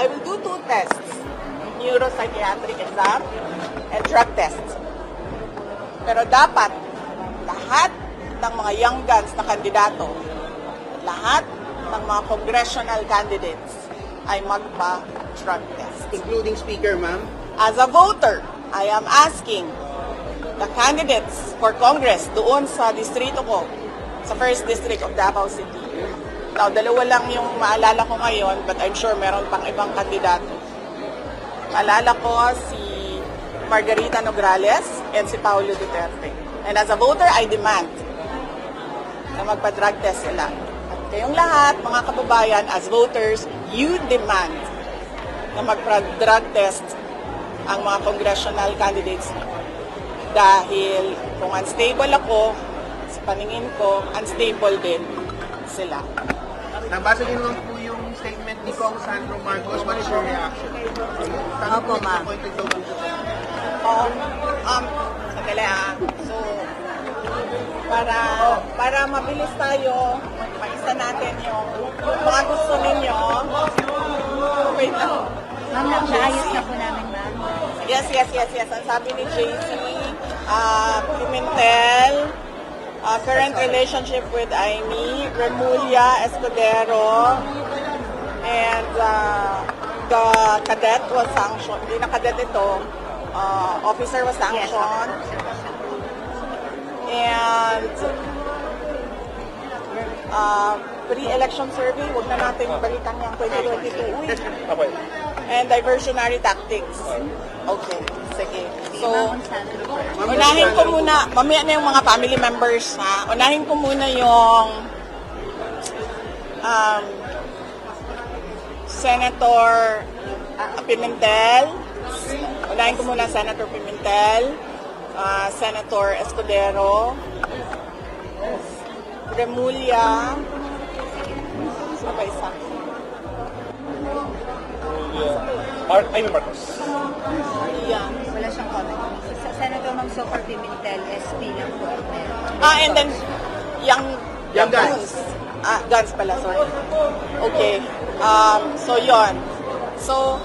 I will do two tests. Neuropsychiatric exam and drug test. Pero dapat, lahat ng mga young guns na kandidato, lahat ng mga congressional candidates ay magpa-drug test. Including speaker, ma'am. As a voter, I am asking the candidates for Congress doon sa distrito ko, sa first district of Davao City. Now, dalawa lang yung maalala ko ngayon, but I'm sure meron pang ibang kandidato. Maalala ko si Margarita Nograles and si Paulo Duterte. And as a voter, I demand na magpa-drug test sila. At kayong lahat, mga kababayan, as voters, you demand na magpa-drug test ang mga congressional candidates dahil kung unstable ako, sa paningin ko, unstable din sila. Nabasa niyo naman po yung statement ni Kong Sandro Marcos. What is your reaction? Opo, ma'am. Disappointed daw po siya. Oo. Um, sandali ah. So, para para mabilis tayo, maisa natin yung, yung mga gusto ninyo. Wait lang. Ma'am, na- naayos na po namin, ma'am. Yes, yes, yes, yes. Ang sabi ni JC, uh, Pimentel, uh, current relationship with Aimee, Remulla Escudero, and uh, the cadet was sanctioned. Hindi na cadet ito. Uh, officer was Yes, sanctioned. And uh, pre-election survey, wag na natin balikan yung 2022. Uy. And diversionary tactics. Okay, sige. So, unahin ko muna, mamaya na yung mga family members ha. Unahin ko muna yung um, Senator uh, Pimentel. Unahin ko muna Senator Pimentel, uh, Senator Escudero, Remulla, sino ba isa? Mar Amy Marcos. Yan. Wala siyang comment. Sa Senator Mang Sopar Pimentel, SP lang po. Ah, and then, young, Young guns. Ah, guns pala, sorry. Okay. Um, so, yon. So,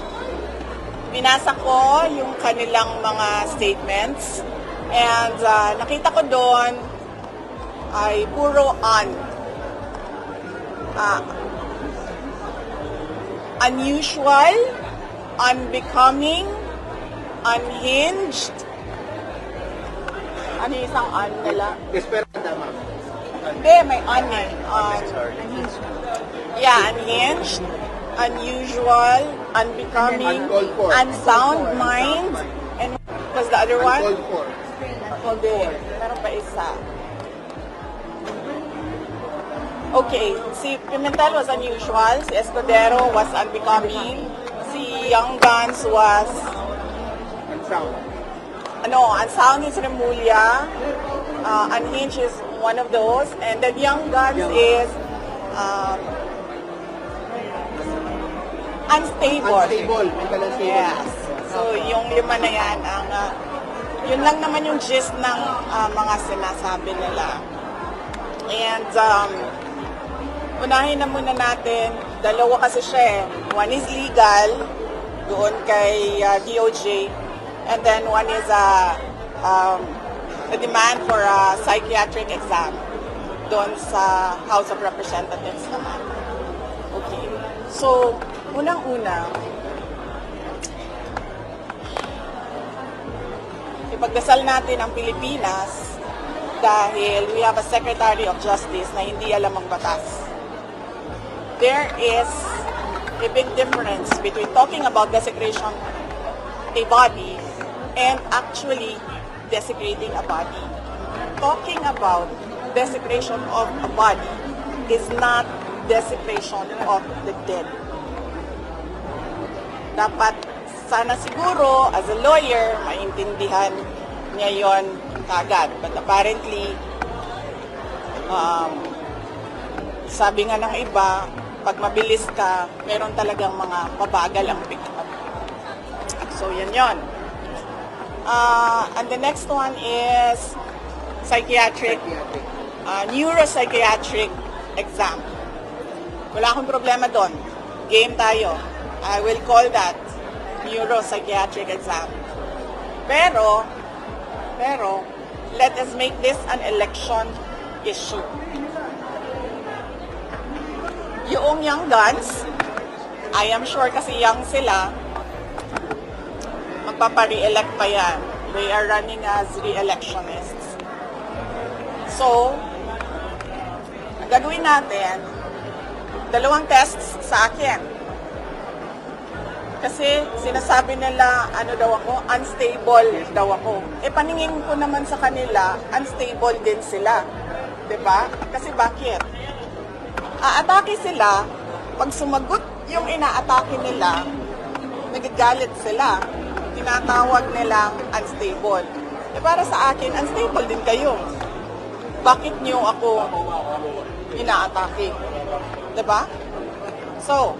binasa ko yung kanilang mga statements and ah, nakita ko doon ay puro on. Ah, unusual, unbecoming, unhinged. Ano yung isang on nila? Esperada, ma'am. Hindi, may on eh. On. Unhinged. Yeah, unhinged, unusual, unbecoming, Uncalled for. unsound mind, and was the other one? Uncalled for. Hindi. Meron pa isa. Okay, si Pimentel was unusual, si Escudero was unbecoming, Young Guns was, And sound. ano, unsound is Remulla, uh, unhinged is one of those, and then Young Guns is um, unstable. Unstable. Mental unstable. Yes. So, yung lima na yan, ang, ah, yun lang naman yung gist ng ah, mga sinasabi nila. And, um, unahin na muna natin, dalawa kasi siya eh. One is legal, doon kay ah, DOJ, and then one is a, um, a demand for a psychiatric exam doon sa House of Representatives naman. Okay. So, unang-una, ipagdasal natin ang Pilipinas dahil we have a Secretary of Justice na hindi alam ang batas. There is a big difference between talking about desecration a body and actually desecrating a body. Talking about desecration of a body is not desecration of the dead. Dapat sana siguro as a lawyer maintindihan niya yon kagad. But apparently um, sabi nga ng iba, pag mabilis ka, meron talagang mga pabagal ang pick up. So, yan yon. Uh, and the next one is psychiatric, Psychiatric. uh, neuropsychiatric exam. Wala akong problema doon. Game tayo. I will call that neuropsychiatric exam. Pero, pero, let us make this an election issue. Yung young guns, I am sure kasi young sila, magpapa-re-elect pa yan. They are running as re-electionists. So, gagawin natin, dalawang tests sa akin. Kasi sinasabi nila, ano daw ako, unstable daw ako. E paningin ko naman sa kanila, unstable din sila. ba? Kasi bakit? Aatake sila, pag sumagot yung inaatake nila, nagagalit sila. Tinatawag nilang unstable. E para sa akin, unstable din kayo. Bakit niyo ako inaatake? ba? So,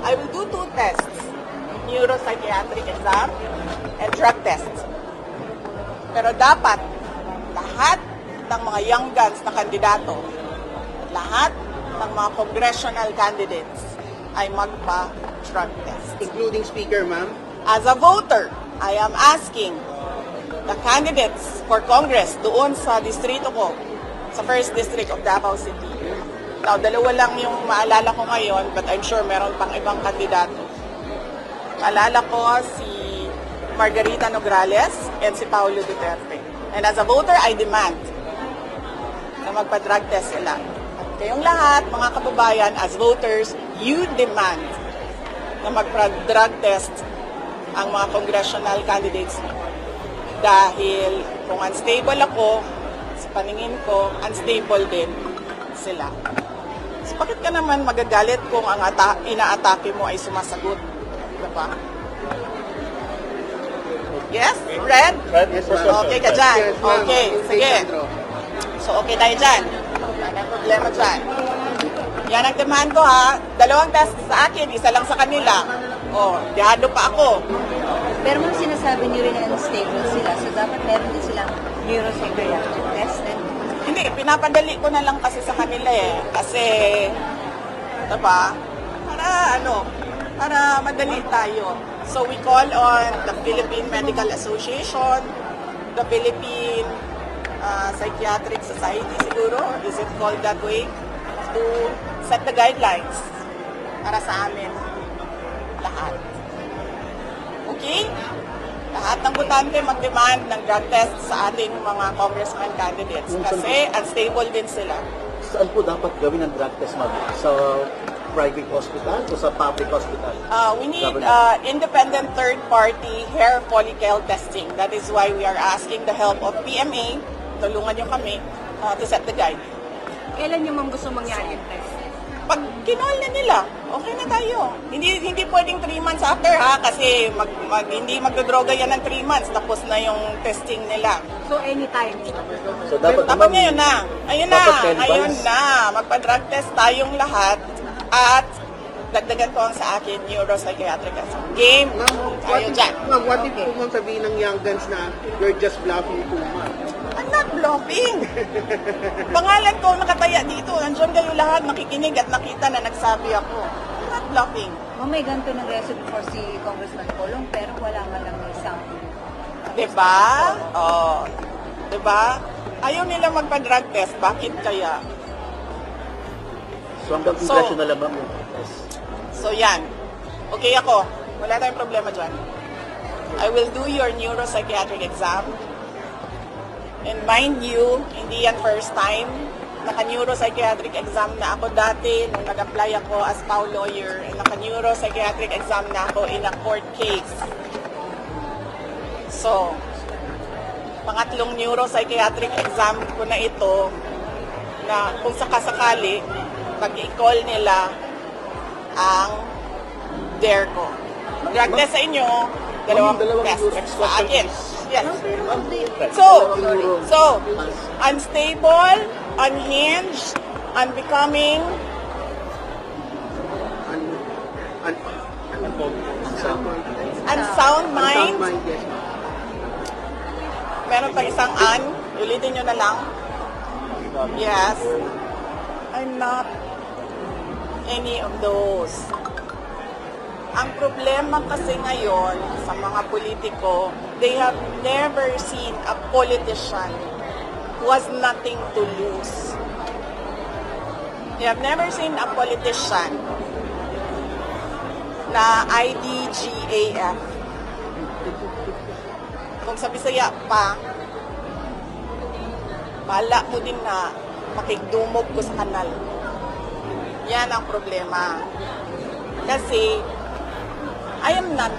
I will do two tests, neuropsychiatric exam and drug tests. Pero dapat lahat ng mga young guns na kandidato, lahat ng mga congressional candidates ay magpa-drug test. Including speaker, ma'am. As a voter, I am asking the candidates for Congress doon sa distrito ko, sa first district of Davao City. Now, dalawa lang yung maalala ko ngayon, but I'm sure meron pang ibang kandidato. Maalala ko si Margarita Nograles and si Paulo Duterte. And as a voter, I demand na magpa-drug test sila. Kayong lahat, mga kababayan, as voters, you demand na magpa-drug test ang mga congressional candidates. Dahil kung unstable ako, sa paningin ko, unstable din sila. So, bakit ka naman magagalit kung ang ata- inaatake mo ay sumasagot? Diba? Yes? Red? Red, Yes. Okay ka dyan? Okay, sige. So, okay tayo dyan. Nang problema dyan. Yan ang demand ko ha. Dalawang test sa akin, isa lang sa kanila. Oh, dihado pa ako. Pero ma'am, sinasabi niyo rin na unstable sila. So, dapat meron din silang neuropsychiatric test. And Hindi, pinapadali ko na lang kasi sa kanila eh. Kasi, diba, para ano, para madali tayo. So we call on the Philippine Medical Association, the Philippine uh, Psychiatric Society siguro, is it called that way, to set the guidelines para sa amin lahat. Okay? Lahat ng butante mag-demand ng drug test sa ating mga congressman candidates kasi unstable din sila. Saan po dapat gawin ang drug test mag Sa private hospital o sa public hospital? Uh, we need uh, independent third-party hair follicle testing. That is why we are asking the help of PMA, tulungan nyo kami, uh, to set the guide. kailan niyo ma'am gusto mangyari yung test? Pag kinol na nila, okay na tayo. Hindi hindi pwedeng 3 months after ha, kasi mag, mag, hindi magdodroga yan ng 3 months, tapos na yung testing nila. So, anytime. So dapat Dapat naman- ngayon na. Ayun na. Dapat 10 Ayun na. Magpa-drug test tayong lahat at dagdagan ko ang sa akin neuropsychiatric assessment. Game. Ma'am, what Tayo dyan. ma'am, what if ma'am sabihin ng young guns na you're just bluffing too much? Not bluffing. Pangalan ko nakataya dito. Nandiyan kayo lahat nakikinig at nakita na nagsabi ako. I'm not bluffing. Ma'am, may ganito ng reso before si Congressman Colong, pero wala man lang may sample. Diba? Oh. Diba? Ayaw nila magpa-drug test. Bakit kaya? So hanggang So- congressional lang ma'am yung test. So yan. Okay ako. Wala tayong problema dyan. I will do your neuropsychiatric exam. And mind you, hindi yan first time. Naka-neuropsychiatric exam na ako dati nung nag-apply ako as PAW lawyer. And naka-neuropsychiatric exam na ako in a court case. So, pangatlong neuropsychiatric exam ko na ito na kung sakasakali, pag-i-call nila ang dare ko. Drug test sa inyo, dalawang Dalawang test sa akin. Yes. So, so, unstable, unhinged, unbecoming, Un, un, Sound. mind. Meron pa isang un. Ulitin nyo na lang. Yes. I'm not any of those. Ang problema kasi ngayon sa mga politiko, they have never seen a politician who has nothing to lose. They have never seen a politician na IDGAF. Kung sa Bisaya pa, bala mo din na makigdumog ko sa kanal. Yan ang problema. Kasi, I am not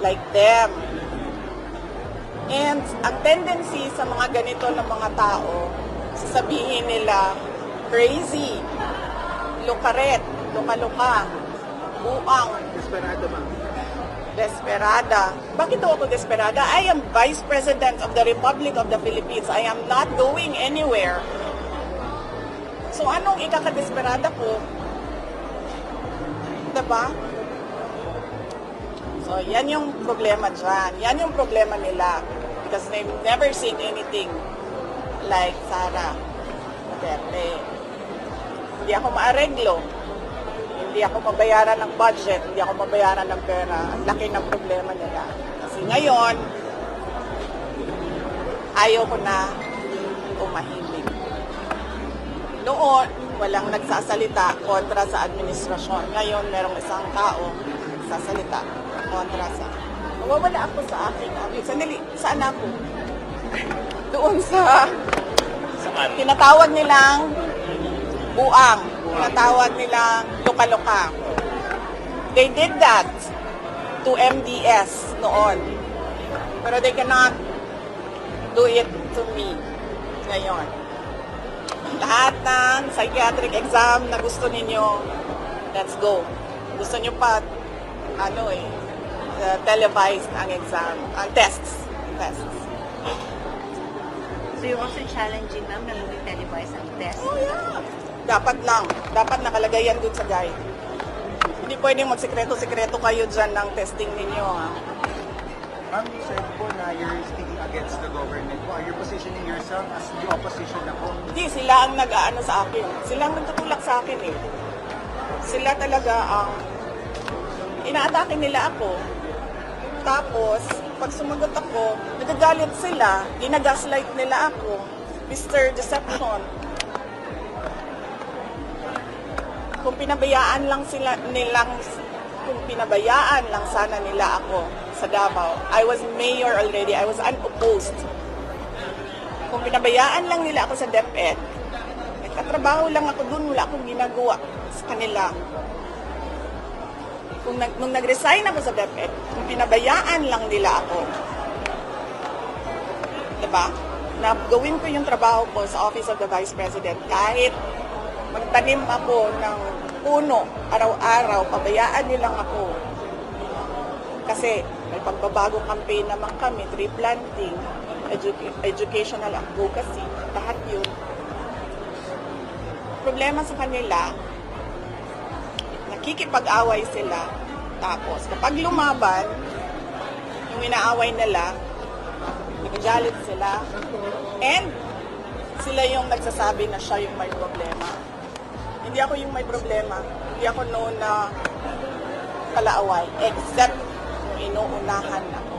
like them. And ang tendency sa mga ganito ng mga tao, sasabihin nila, crazy, lukaret, luka-luka, buang, Desperado ma'am. desperada. Bakit ako desperada? I am Vice President of the Republic of the Philippines. I am not going anywhere. So anong ikakadesperada ko? Diba? So yan yung problema dyan. Yan yung problema nila. Because they've never seen anything like Sara Duterte. Hindi ako maareglo hindi ako mabayaran ng budget, hindi ako mabayaran ng pera. Ang laki ng problema nila. Kasi ngayon, ayaw ko na umahimik. Noon, walang nagsasalita kontra sa administrasyon. Ngayon, merong isang tao sasalita kontra sa... Nawawala ako sa aking abit. Sandali, saan ako? Doon sa Saan? tinatawag nilang buang. Tinatawag nilang luka-luka. They did that to MDS noon. Pero they cannot do it to me ngayon. Lahat ng psychiatric exam na gusto ninyo, let's go. Gusto nyo pa, ano eh, uh, televised ang exam, ang tests. Tests. So you're also challenging ma'am na hindi televised ang test. Oh, yeah. Dapat lang. Dapat nakalagay yan dun sa guide. Hindi pwedeng magsekreto-sekreto kayo dyan ng testing ninyo. Ha? Ma'am, you said po na you're speaking against the government po. Are you positioning yourself as the opposition na po? Hindi, sila ang nag-aano sa akin. Sila ang nagtutulak sa akin eh. Sila talaga ang inaatake nila ako. Tapos, pag sumagot ako, nagagalit sila, ginagaslight nila ako. Mr. Deception. Kung pinabayaan lang sila nilang kung pinabayaan lang sana nila ako sa Davao, I was mayor already. I was unopposed. Kung pinabayaan lang nila ako sa DepEd, nagtatrabaho lang ako doon, wala akong ginagawa sa kanila. Kung nag, nung nag-resign ako sa DepEd, kung pinabayaan lang nila ako, diba? Na gawin ko yung trabaho ko sa Office of the Vice President kahit magtanim ako ng puno araw-araw, pabayaan nilang ako. Kasi may pagbabago campaign naman kami, tree planting, edu- educational advocacy, lahat yun. Problema sa kanila, nakikipag-away sila, tapos kapag lumaban, yung inaaway nila, nagagalit sila, and sila yung nagsasabi na siya yung may problema. Hindi ako yung may problema. Hindi ako known na kalaaway, except kung inuunahan ako.